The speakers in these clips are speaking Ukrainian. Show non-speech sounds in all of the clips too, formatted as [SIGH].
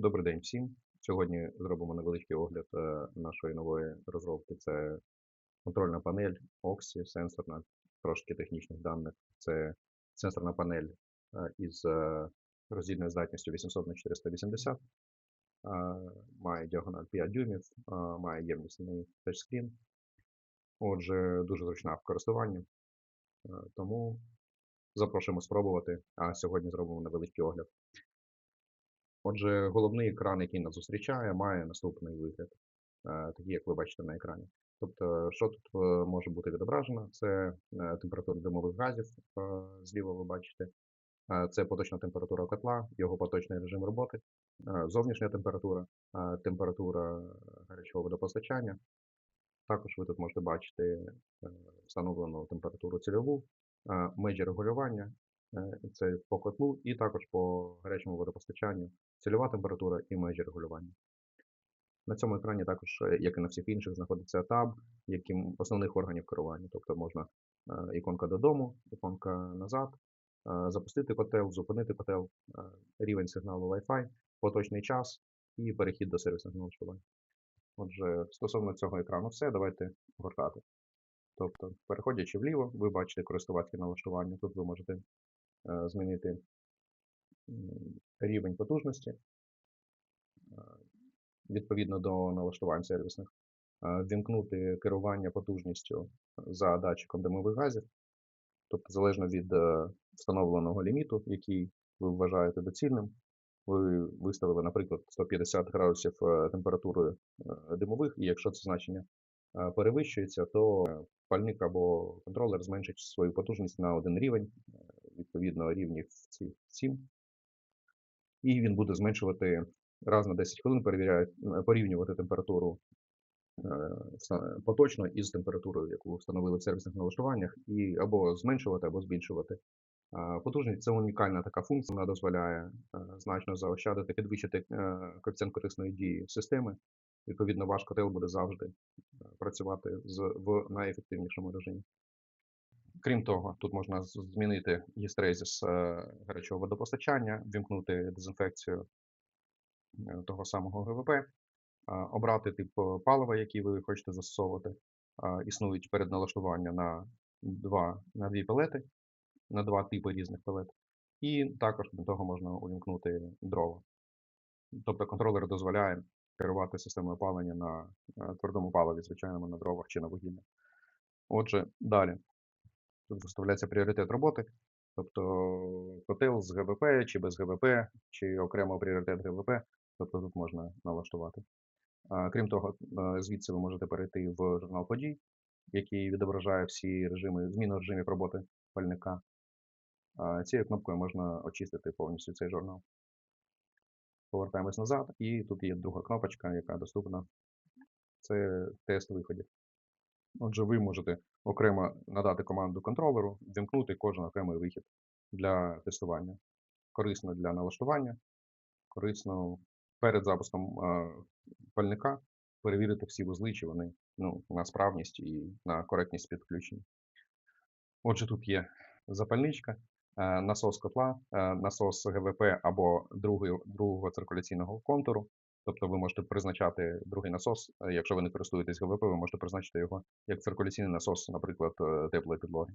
Добрий день всім. Сьогодні зробимо невеличкий огляд е, нашої нової розробки. Це контрольна панель OXI, сенсорна, трошки технічних даних. Це сенсорна панель е, із е, роздільною здатністю 800 на 480, е, має діагональ 5 дюймів, має ємнісний тачскрін. Отже, дуже зручна в користуванні. Тому запрошуємо спробувати. А сьогодні зробимо невеличкий огляд. Отже, головний екран, який нас зустрічає, має наступний вигляд, е, такий, як ви бачите на екрані. Тобто, що тут е, може бути відображено? Це е, температура димових газів, зліва ви бачите. Це поточна температура котла, його поточний режим роботи, зовнішня температура, температура гарячого водопостачання. Також ви тут можете бачити встановлену температуру цільову, межі регулювання, це по котлу, і також по гарячому водопостачанню цільова температура і межі регулювання. На цьому екрані також, е, як і на всіх інших, знаходиться таб, яким основних органів керування. Тобто можна е, іконка додому, іконка назад, е, запустити котел, зупинити котел, рівень сигналу Wi-Fi, поточний час і перехід до сервісних налаштувань. Отже, стосовно цього екрану все, давайте гортати. Тобто, переходячи вліво, ви бачите користувацьке налаштування. Тут ви можете змінити рівень потужності е, відповідно до налаштувань сервісних, е, ввімкнути керування потужністю за датчиком димових газів, тобто залежно від е, встановленого ліміту, який ви вважаєте доцільним. Ви виставили, наприклад, 150 градусів температури димових, і якщо це значення перевищується, то пальник або контролер зменшить свою потужність на один рівень, відповідно рівнів цих 7. І він буде зменшувати раз на 10 хвилин, е, порівнювати температуру е, поточно із температурою, яку встановили в сервісних налаштуваннях, і або зменшувати, або збільшувати. Потужність це унікальна така функція, вона дозволяє е, значно заощадити, підвищити коефіцієнт корисної дії системи. Відповідно, ваш котел буде завжди працювати в найефективнішому режимі. Крім того, тут можна змінити гістрезіс е, гарячого водопостачання, ввімкнути дезінфекцію е, того самого ГВП, е, обрати тип палива, який ви хочете застосовувати. Існують передналаштування на два на дві пелети, на два типи різних пелет. І також до того можна увімкнути дрова. Тобто контролер дозволяє керувати системою опалення на твердому паливі, звичайному на дровах чи на вугіллі. Отже, далі. Тут виставляється пріоритет роботи, тобто котел з ГВП чи без ГВП, чи окремо пріоритет ГВП, тобто тут можна налаштувати. Крім того, е, звідси ви можете перейти в журнал подій, який відображає всі режими, зміни режимів роботи пальника. Цією кнопкою можна очистити повністю цей журнал. Повертаємось назад, і тут є друга кнопочка, яка доступна. Це тест виходів. Отже, ви можете окремо надати команду контролеру, вімкнути кожен окремий вихід для тестування. Корисно для налаштування, корисно перед запуском пальника перевірити всі вузли, чи вони ну, на справність і на коректність підключення. Отже, тут є запальничка, е, насос котла, е, насос ГВП або другий, другого циркуляційного контуру. Тобто ви можете призначати другий насос, якщо ви не користуєтесь ГВП, ви можете призначити його як циркуляційний насос, наприклад, е, теплої підлоги.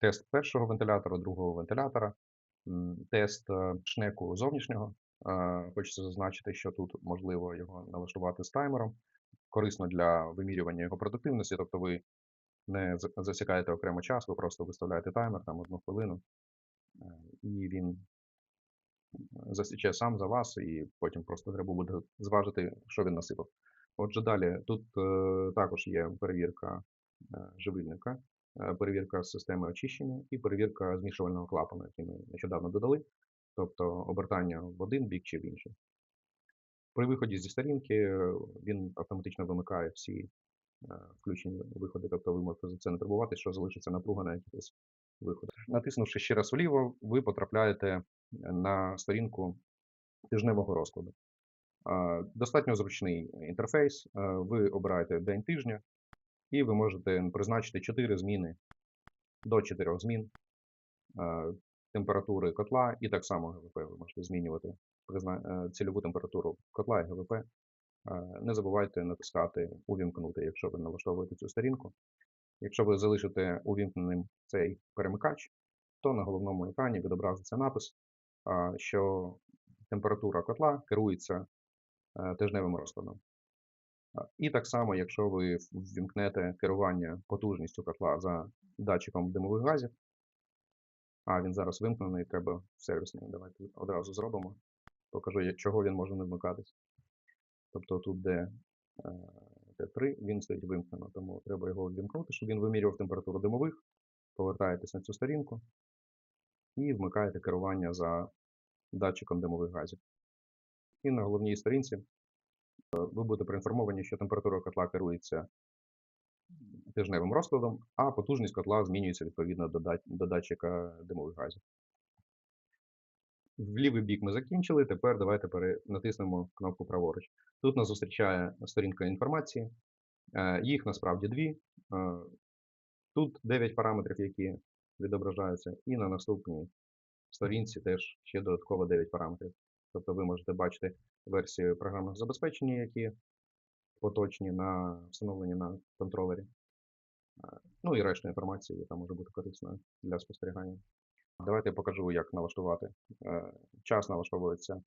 Тест першого вентилятора, другого вентилятора, тест е, шнеку зовнішнього. Хочеться зазначити, що тут можливо його налаштувати з таймером. Корисно для вимірювання його продуктивності, тобто ви не засікаєте окремо час, ви просто виставляєте таймер там одну хвилину, е, і він засіче сам за вас, і потім просто треба буде зважити, що він насипав. Отже, далі тут е, також є перевірка е, живильника, е, перевірка системи очищення і перевірка змішувального клапану, який ми нещодавно додали, тобто обертання в один бік чи в інший. При виході зі сторінки е, він автоматично вимикає всі включені виходи, тобто ви можете за це не турбувати, що залишиться напруга на якихось виходах. Натиснувши ще раз вліво, ви потрапляєте на сторінку тижневого розкладу. Достатньо зручний інтерфейс. Ви обираєте день тижня, і ви можете призначити 4 зміни до 4 змін. Температури котла і так само ГВП. Ви можете змінювати е, цільову температуру котла і ГВП. Не забувайте натискати увімкнути, якщо ви налаштовуєте цю сторінку. Якщо ви залишите увімкненим цей перемикач, то на головному екрані відобразиться напис, що температура котла керується е, тижневим розкладом. І так само, якщо ви ввімкнете керування потужністю котла за датчиком димових газів, а він зараз вимкнений, треба в сервісний. Давайте одразу зробимо. Покажу, чого він може не вмикатись. Тобто тут, де е, Т3, він стоїть вимкнено, тому треба його ввімкнути, щоб він вимірював температуру димових. Повертаєтесь на цю сторінку і вмикаєте керування за датчиком димових газів. І на головній сторінці е, ви будете проінформовані, що температура котла керується тижневим розкладом, а потужність котла змінюється відповідно до, датчика димових газів. В лівий бік ми закінчили. Тепер давайте натиснемо кнопку праворуч. Тут нас зустрічає сторінка інформації. Е, Їх насправді дві. Е, Тут 9 параметрів, які відображаються, і на наступній сторінці теж ще додатково 9 параметрів. Тобто ви можете бачити версію програмного забезпечення, які поточні на встановлені на контролері. Ну і решта інформації, яка може бути корисною для спостерігання. Давайте я покажу, як налаштувати. Е, Час налаштовується е,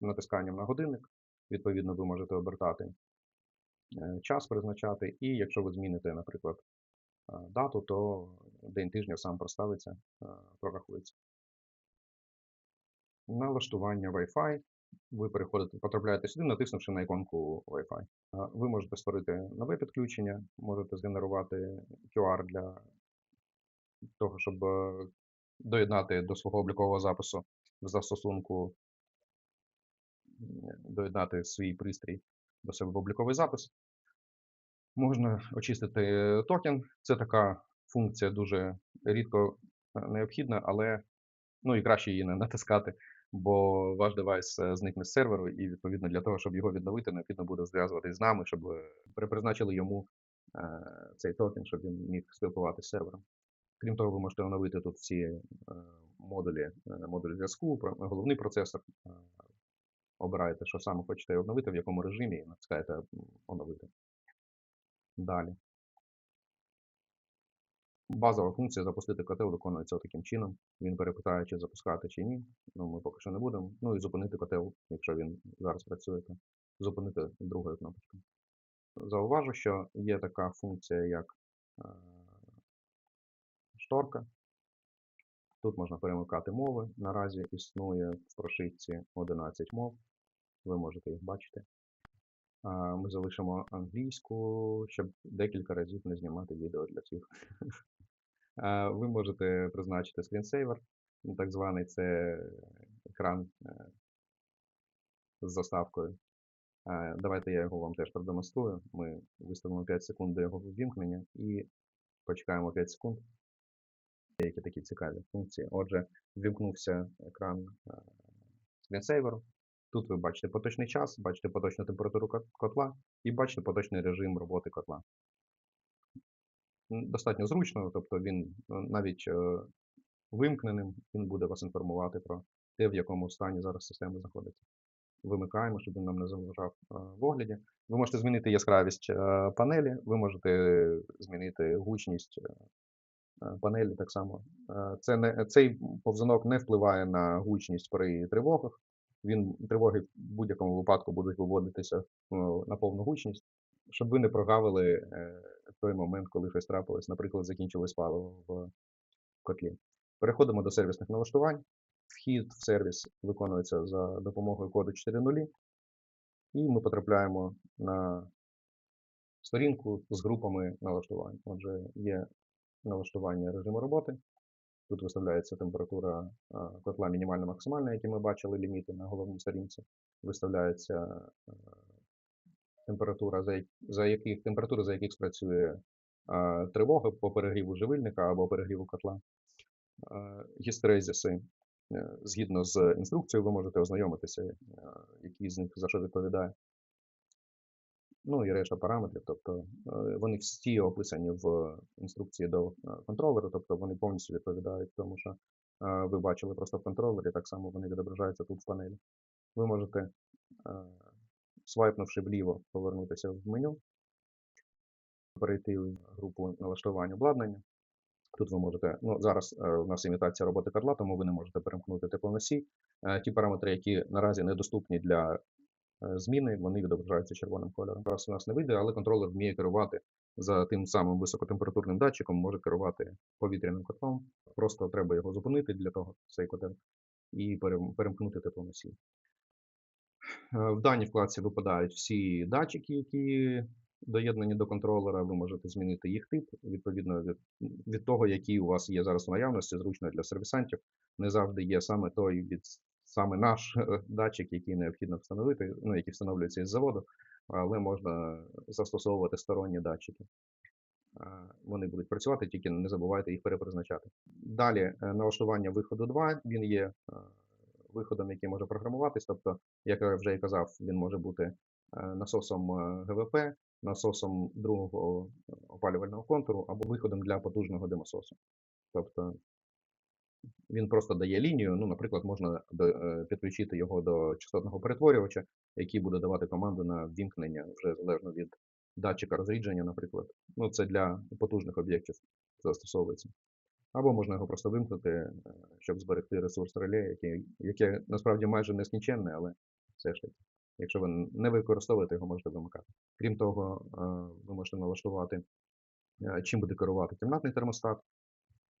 натисканням на годинник. Відповідно, ви можете обертати е, час призначати, і якщо ви зміните, наприклад, дату, то день тижня сам проставиться, прорахується. Налаштування Wi-Fi. Ви переходите, потрапляєте сюди, натиснувши на іконку Wi-Fi. Ви можете створити нове підключення, можете згенерувати QR для того, щоб е, доєднати до свого облікового запису в застосунку, доєднати свій пристрій до себе в обліковий запис. Можна очистити токен. Це така функція дуже рідко е, необхідна, але ну і краще її не натискати, бо ваш девайс е, зникне з серверу, і відповідно для того, щоб його відновити, необхідно буде зв'язуватись з нами, щоб призначили йому е, цей токен, щоб він міг спілкуватися з сервером. Крім того, ви можете оновити тут всі модулі, модулі зв'язку, головний процесор. Обираєте, що саме хочете оновити, в якому режимі, і натискаєте оновити. Далі. Базова функція запустити котел виконується таким чином. Він перепитає, чи запускати, чи ні. Ну, ми поки що не будемо. Ну і зупинити котел, якщо він зараз працює, зупинити другою кнопочкою. Зауважу, що є така функція, як е, шторка. Тут можна перемикати мови. Наразі існує в прошивці 11 мов. Ви можете їх бачити. Ми залишимо англійську, щоб декілька разів не знімати відео для всіх. [LAUGHS] Ви можете призначити скрінсейвер, так званий це екран е, з заставкою. Давайте я його вам теж продемонструю. Ми виставимо 5 секунд до його ввімкнення і почекаємо 5 секунд. Деякі такі цікаві функції. Отже, ввімкнувся екран е, скрінсейверу. Тут ви бачите поточний час, бачите поточну температуру котла і бачите поточний режим роботи котла. Достатньо зручно, тобто він е, навіть е, вимкненим, він буде вас інформувати про те, в якому стані зараз система знаходиться. Вимикаємо, щоб він нам не заважав е, в огляді. Ви можете змінити яскравість панелі, ви можете змінити гучність панелі так само. Це не, цей повзунок не впливає на гучність при тривогах. Він тривоги в будь-якому випадку будуть виводитися е, на повну гучність, щоб ви не прогавили е, той момент, коли щось трапилось, наприклад, закінчилось паливо в котлі. Переходимо до сервісних налаштувань. Вхід в сервіс виконується за допомогою коду 4.0. І ми потрапляємо на сторінку з групами налаштувань. Отже, є налаштування режиму роботи. Тут виставляється температура котла мінімальна максимальна, які ми бачили ліміти на головній сторінці. Виставляється температура, за, яких, температура, за яких спрацює тривога по перегріву живильника або перегріву котла. Гістерезіси. Е, Згідно з інструкцією, ви можете ознайомитися, е, який з них за що відповідає. Ну і решта параметрів, тобто е, вони всі описані в інструкції до е, контролера, тобто вони повністю відповідають тому, що ви бачили просто в контролері, так само вони відображаються тут в панелі. Ви можете, свайпнувши вліво, повернутися в меню, перейти в групу налаштувань обладнання. Тут ви можете, ну зараз е, у нас імітація роботи котла, тому ви не можете перемкнути теплоносій. Е, Ті параметри, які наразі недоступні для е, зміни, вони відображаються червоним кольором. Зараз у нас не вийде, але контролер вміє керувати за тим самим високотемпературним датчиком, може керувати повітряним котлом. Просто треба його зупинити для того, цей котел, і перем- перемкнути теплоносій. Е, В даній вкладці випадають всі датчики, які доєднані до контролера. Ви можете змінити їх тип відповідно від, від того, який у вас є зараз в наявності, зручно для сервісантів. Не завжди є саме той від саме наш [LAUGHS] е, датчик, який необхідно встановити, ну який встановлюється із заводу, але можна застосовувати сторонні датчики. Вони будуть працювати, тільки не забувайте їх перепризначати. Далі е, налаштування виходу 2, він є е, виходом, який може програмуватись. Тобто, як я вже і казав, він може бути насосом ГВП, насосом другого опалювального контуру або виходом для потужного димососу. Тобто він просто дає лінію. Ну, наприклад, можна е, підключити його до частотного перетворювача, який буде давати команду на ввімкнення вже залежно від датчика розрідження, наприклад. Ну, це для потужних об'єктів застосовується. Або можна його просто вимкнути, е, щоб зберегти ресурс реле, який, яке насправді майже нескінченне, але все ж таки. Якщо ви не використовуєте його, можете вимикати. Крім того, е, ви можете налаштувати, чим буде керувати кімнатний термостат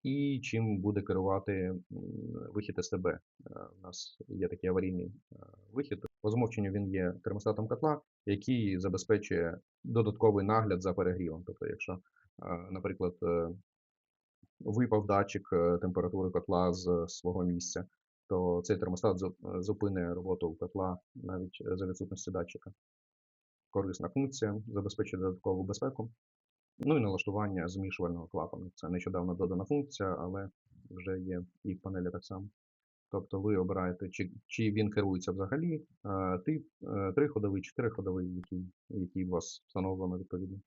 і чим буде керувати вихід СТБ. Е, У нас є такий аварійний е, вихід. По замовченню він є термостатом котла, який забезпечує додатковий нагляд за перегрівом. Тобто, якщо, е, наприклад, е, випав датчик е, температури котла з свого місця, то цей термостат зу- е, роботу котла навіть е, за відсутності датчика. Корисна функція, забезпечує додаткову безпеку. Ну і налаштування змішувального клапану. Це нещодавно додана функція, але вже є і в панелі так само. Тобто ви обираєте, чи, чи він керується взагалі, е, тип, е, триходовий, чотириходовий, який, який у вас встановлено відповідно.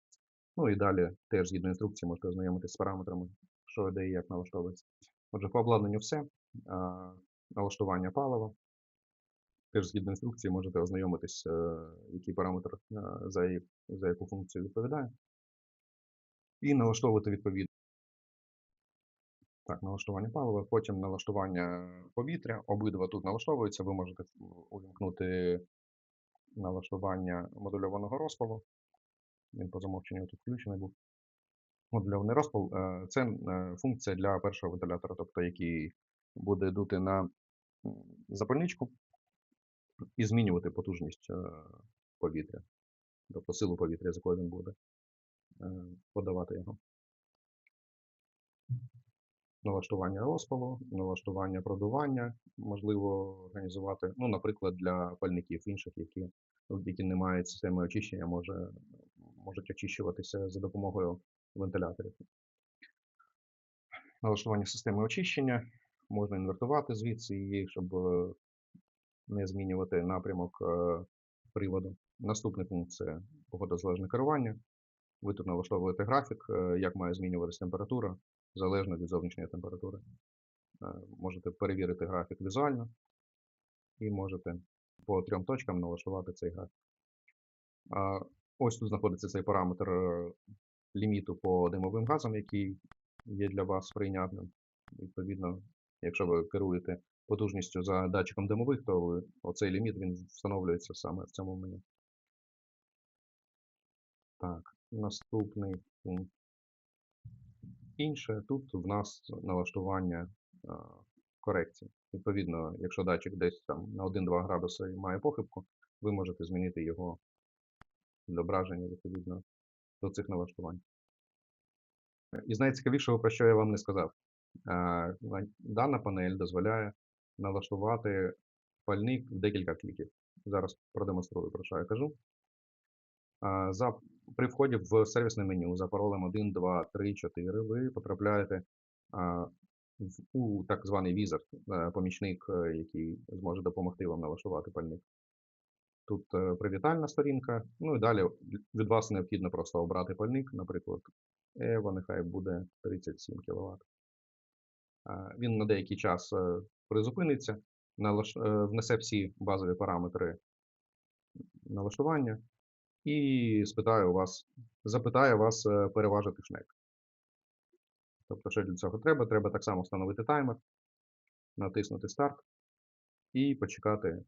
Ну і далі теж згідно інструкції можете ознайомитися з параметрами, що де і як налаштовується. Отже, по обладнанню все. Налаштування палива. Теж згідно інструкції можете ознайомитись, е, який параметр е, за, за яку функцію відповідає. І налаштовувати відповідно. Так, налаштування палива, потім налаштування повітря. Обидва тут налаштовуються. Ви можете увімкнути налаштування модульованого розпалу. Він по замовченню тут включений був. Модульований розпал е, це е, функція для першого вентилятора, тобто який буде дути на запальничку і змінювати потужність е, повітря, тобто силу повітря, з якою він буде подавати його. Налаштування розпалу, налаштування продування, можливо організувати, ну, наприклад, для пальників інших, які, які не мають системи очищення, може, можуть очищуватися за допомогою вентиляторів. Налаштування системи очищення можна інвертувати звідси її, щоб е, не змінювати напрямок е, приводу. Наступна функція погодозалежне керування. Ви тут налаштовуєте графік, е, як має змінюватися температура залежно від зовнішньої температури. Е, Можете перевірити графік візуально і можете по трьом точкам налаштувати цей графік. Ось тут знаходиться цей параметр е, ліміту по димовим газам, який є для вас прийнятним. Відповідно, якщо ви керуєте потужністю за датчиком димових, то оцей ліміт він встановлюється саме в цьому меню. Так, наступний пункт. Інше, тут в нас налаштування корекції. Відповідно, якщо датчик десь там на 1-2 градуси має похибку, ви можете змінити його відображення відповідно до цих налаштувань. Із найцікавішого, про що я вам не сказав. Дана панель дозволяє налаштувати пальник в декілька кліків. Зараз продемонструю, про що я кажу. За, при вході в сервісне меню за паролем 1, 2, 3, 4 ви потрапляєте у так званий візер, помічник, е, який зможе допомогти вам налаштувати пальник. Тут е, привітальна сторінка, ну і далі від вас необхідно просто обрати пальник, наприклад, Ево, нехай буде 37 кВт. Е, Він на деякий час е, призупиниться, е, внесе всі базові параметри налаштування і спитає у вас, запитає вас е, переважити шнек. Тобто, що для цього треба? Треба так само встановити таймер, натиснути старт і почекати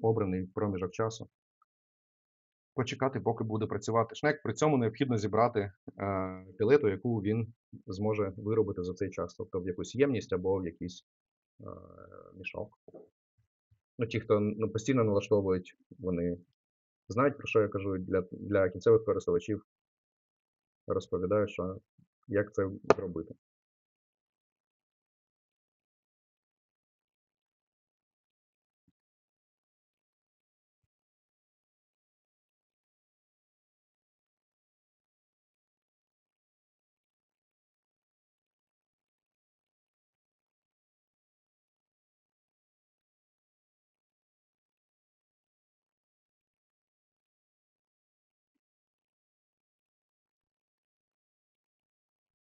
обраний проміжок часу. Почекати, поки буде працювати шнек. При цьому необхідно зібрати е, пілету, яку він зможе виробити за цей час, тобто в якусь ємність або в якийсь е, мішок. Ну, ті, хто ну, постійно налаштовують, вони знають, про що я кажу. Для, для кінцевих користувачів розповідаю, що як це зробити.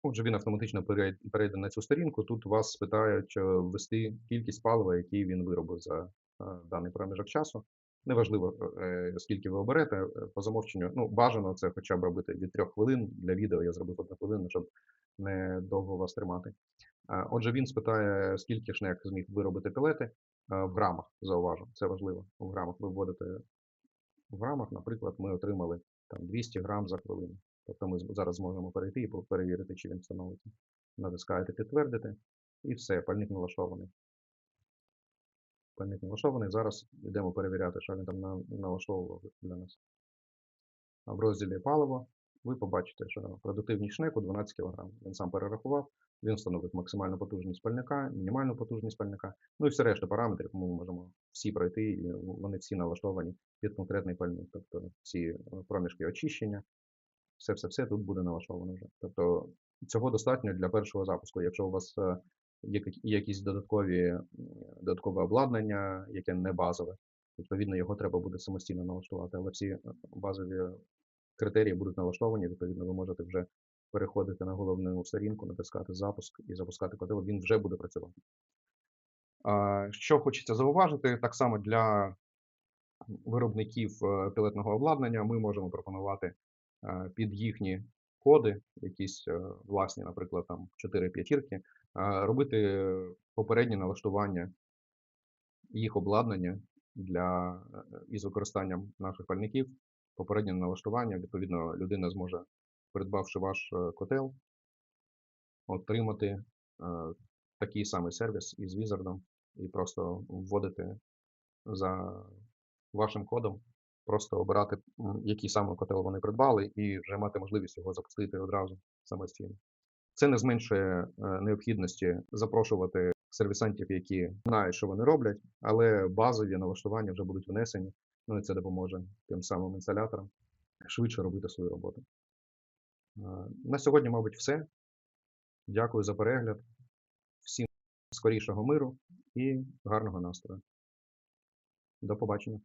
Отже, він автоматично перейде на цю сторінку. Тут вас спитають е, ввести кількість палива, який він виробив за е, даний проміжок часу. Неважливо, е, скільки ви оберете по замовченню. Ну, бажано це хоча б робити від трьох хвилин. Для відео я зробив одну хвилину, щоб не довго вас тримати. Отже, він спитає, скільки шнек зміг виробити пілети в грамах. Зауважу, це важливо. В грамах ви вводите в грамах, наприклад, ми отримали там 200 грам за хвилину. Тобто ми зараз зможемо перейти і перевірити, чи він встановиться. Натискаєте підтвердити і все, пальник налаштований. Пальник налаштований. Зараз йдемо перевіряти, що він там налаштовував для нас. А в розділі паливо ви побачите, що продуктивність шнеку 12 кг. Він сам перерахував, він встановив максимальну потужність пальника, мінімальну потужність пальника, ну і все решта параметрів ми можемо всі пройти, і вони всі налаштовані під конкретний пальник. Тобто всі е, проміжки очищення, все-все-все тут буде налаштовано вже. Тобто цього достатньо для першого запуску. Якщо у вас е, є якісь додаткові, додаткове обладнання, яке не базове, відповідно його треба буде самостійно налаштувати, але всі е, базові критерії будуть налаштовані, відповідно, ви можете вже переходити на головну сторінку, натискати запуск і запускати котел, він вже буде працювати. Що хочеться зауважити, так само для виробників е, пілетного обладнання ми можемо пропонувати е, під їхні коди, якісь е, власні, наприклад, там 4 п'ятірки, е, робити попереднє налаштування їх обладнання для е, із використанням наших пальників. Попереднє налаштування, відповідно, людина зможе, придбавши ваш е, котел, отримати такий самий сервіс із візардом і просто вводити за вашим кодом, просто обирати, який саме котел вони придбали, і вже мати можливість його запустити одразу самостійно. Це не зменшує е, необхідності запрошувати сервісантів, які знають, що вони роблять, але базові налаштування вже будуть внесені. Ну і це допоможе тим самим інсталяторам швидше робити свою роботу. Е, На сьогодні, мабуть, все. Дякую за перегляд. Всім скорішого миру і гарного настрою. До побачення.